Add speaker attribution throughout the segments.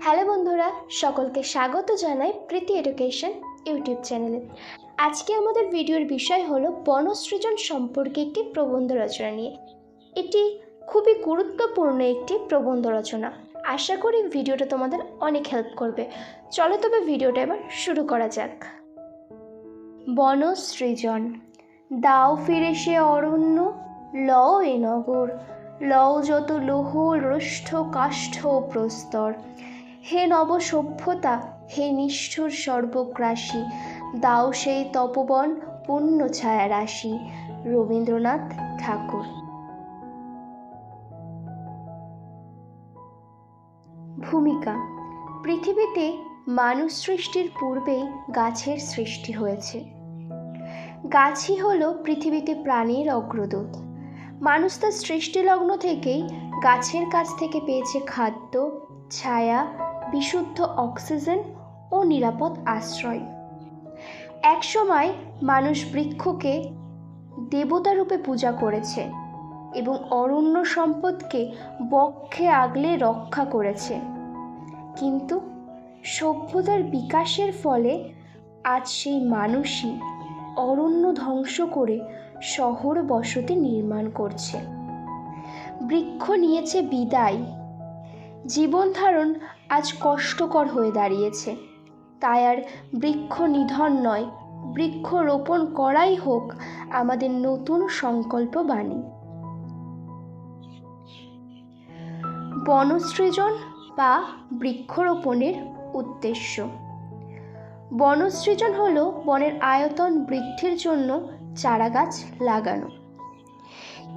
Speaker 1: Hello বন্ধুরা, সকলকে স্বাগত জানাই প্রীতি এডুকেশন ইউটিউব চ্যানেলে। আজকে আমাদের ভিডিওর বিষয় হলো বনসৃজন সম্পর্কে একটি প্রবন্ধ রচনা নিয়ে। এটি খুবই গুরুত্বপূর্ণ একটি প্রবন্ধ রচনা। আশা করি ভিডিওটা তোমাদের অনেক হেল্প করবে। চলো তবে ভিডিওটা এবার শুরু করা যাক। বনসৃজন, দাও ফিরে সে অরণ্য, লও এ নগর, লও যত লোহ, রুষ্ঠ, কাষ্ঠ, প্রস্তর। হে নব সভ্যতা হে নিষ্ঠুর সর্বগ্রাসী, দাও সেই তপবন পুণ্য ছায়া রাশি। রবীন্দ্রনাথ ঠাকুর। ভূমিকা। পৃথিবীতে মানুষ সৃষ্টির পূর্বেই গাছের সৃষ্টি হয়েছে। গাছই হল পৃথিবীতে প্রাণীর অগ্রদূত। মানুষ তার সৃষ্টিলগ্ন থেকেই গাছের কাছ থেকে পেয়েছে খাদ্য, ছায়া বিশুদ্ধ অক্সিজেন ও নিরাপদ আশ্রয়। একসময় মানুষ বৃক্ষকে দেবতা রূপে পূজা করেছে এবং অরণ্য সম্পদকে বক্ষে আগলে রক্ষা করেছে। কিন্তু সভ্যতার বিকাশের ফলে আজ সেই মানুষই অরণ্য ধ্বংস করে শহর বসতি নির্মাণ করছে। বৃক্ষ নিয়েছে বিদায়। জীবন ধারণ আজ কষ্টকর হয়ে দাঁড়িয়েছে। তাই আর বৃক্ষ নিধন নয়, বৃক্ষ রোপণ করাই হোক আমাদের নতুন সংকল্প বাণী। বনসৃজন বা বৃক্ষরোপণের উদ্দেশ্য। বনসৃজন হল বনের আয়তন বৃদ্ধির জন্য চারাগাছ লাগানো।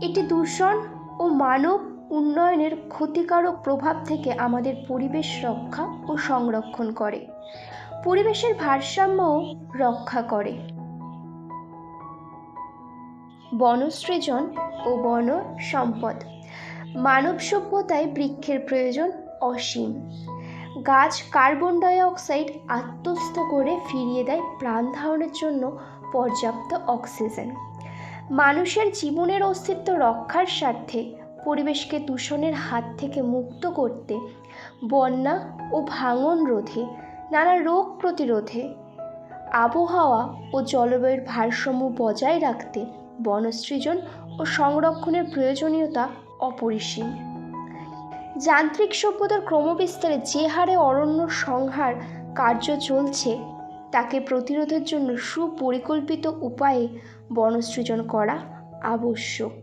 Speaker 1: এটি দূষণ ও মানব উন্নয়নের ক্ষতিকারক প্রভাব থেকে আমাদের পরিবেশ রক্ষা ও সংরক্ষণ করে। পরিবেশের ভারসাম্যও রক্ষা করে। বনসৃজন ও বন সম্পদ। মানব সভ্যতায় বৃক্ষের প্রয়োজন অসীম। গাছ কার্বন ডাই অক্সাইড আত্মস্থ করে ফিরিয়ে দেয় প্রাণ ধারণের জন্য পর্যাপ্ত অক্সিজেন। মানুষের জীবনের অস্তিত্ব রক্ষার স্বার্থে পরিবেশকে দূষণের হাত থেকে মুক্ত করতে বন্যা ও ভাঙন রোধে, নানা রোগ প্রতিরোধে, আবহাওয়া ও জলবায়ুর ভারসাম্য বজায় রাখতে বনসৃজন ও সংরক্ষণের প্রয়োজনীয়তা অপরিসীম। যান্ত্রিক সভ্যতার ক্রমবিস্তারে যে হারে অরণ্য সংহার কার্য চলছে, তাকে প্রতিরোধের জন্য সুপরিকল্পিত উপায়ে বনসৃজন করা আবশ্যক।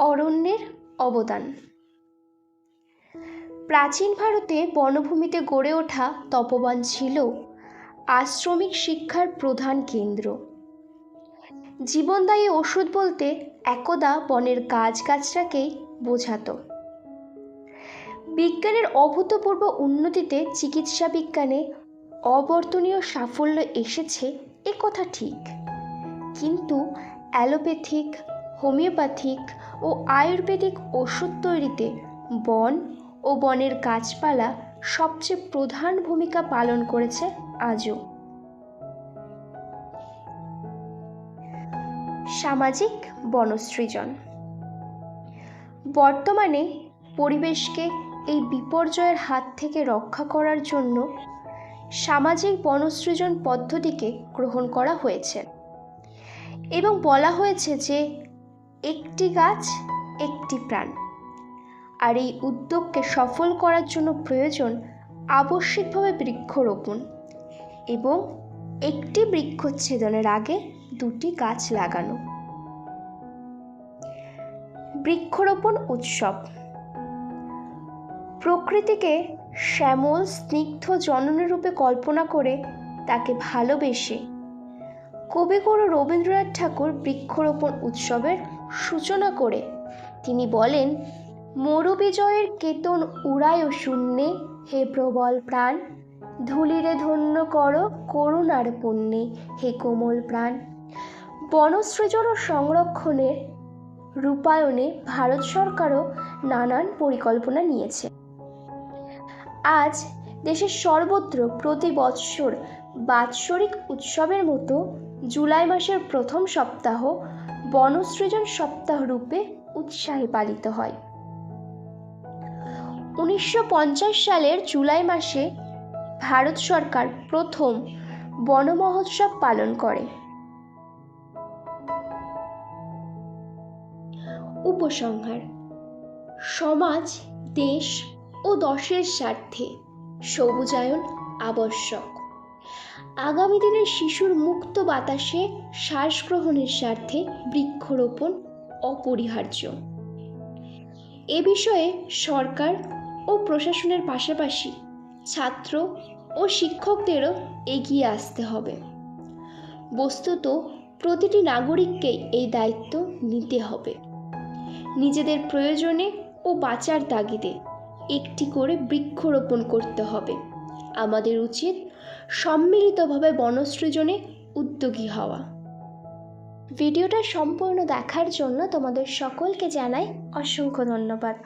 Speaker 1: অরণ্যের অবদান। প্রাচীন ভারতে বনভূমিতে গড়ে ওঠা তপবন ছিল আশ্রমিক শিক্ষার প্রধান কেন্দ্র। জীবনদায়ী ওষুধ বলতে একদা বনের গাছগাছরাকেই বোঝাতো। বিজ্ঞানের অভূতপূর্ব উন্নতিতে চিকিৎসা বিজ্ঞানে অবর্তনীয় সাফল্য এসেছে, এ কথা ঠিক। কিন্তু অ্যালোপ্যাথিক হোমিওপ্যাথিক ও আয়ুর্বেদিক ওষুধ তৈরিতে বন ও বনের গাছপালা সবচেয়ে প্রধান ভূমিকা পালন করেছে আজও। সামাজিক বনসৃজন। বর্তমানে পরিবেশকে এই বিপর্যয়ের হাত থেকে রক্ষা করার জন্য সামাজিক বনসৃজন পদ্ধতিকে গ্রহণ করা হয়েছে। এবং বলা হয়েছে যে একটি গাছ, একটি প্রাণ। আর এই উদ্যোগকে সফল করার জন্য প্রয়োজন আবশ্যিকভাবে বৃক্ষরোপণ এবং একটি বৃক্ষচ্ছেদনের আগে দুটি গাছ লাগানো। বৃক্ষরোপণ উৎসব। প্রকৃতিকে শ্যামল, স্নিগ্ধ জননী রূপে কল্পনা করে তাকে ভালোবেসে কবিগুরু রবীন্দ্রনাথ ঠাকুর বৃক্ষরোপণ উৎসবের সূচনা করে। তিনি বলেন, মরু বিজয়ের কেতন উড়ায় শূন্যে, হে প্রবল প্রাণ, ধুলিরে ধন্য কর করুণার পুণ্যে, হে কোমল প্রাণ। বনসৃজন ও সংরক্ষণের রূপায়ণে ভারত সরকারও নানান পরিকল্পনা নিয়েছে। আজ দেশের সর্বত্র প্রতি বৎসর বাৎসরিক উৎসবের মতো জুলাই মাসের প্রথম সপ্তাহ বনসৃজন সপ্তাহ রূপে উৎসাহে পালিত হয়। উনিশশো পঞ্চাশ সালের জুলাই মাসে ভারত সরকার প্রথম বন মহোৎসব পালন করে। উপসংহার, সমাজ, দেশ ও দশের স্বার্থে সবুজায়ন আবশ্যক। আগামী দিনের শিশুর মুক্ত বাতাসে শ্বাস গ্রহণের স্বার্থে বৃক্ষরোপণ অপরিহার্য। এ বিষয়ে সরকার ও প্রশাসনের পাশাপাশি ছাত্র ও শিক্ষকদেরও এগিয়ে আসতে হবে। বস্তুত প্রতিটি নাগরিককেই এই দায়িত্ব নিতে হবে। নিজেদের প্রয়োজনে ও বাঁচার তাগিদে একটি করে বৃক্ষরোপণ করতে হবে। আমাদের উচিত সম্মিলিতভাবে বনসৃজনে উদ্যোগী হওয়া। ভিডিওটা সম্পূর্ণ দেখার জন্য তোমাদের সকলকে জানাই অসংখ্য ধন্যবাদ।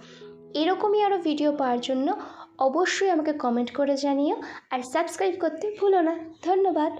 Speaker 1: এরকমই আরও ভিডিও পাওয়ার জন্য অবশ্যই আমাকে কমেন্ট করে জানিও আর সাবস্ক্রাইব করতে ভুলো না। ধন্যবাদ।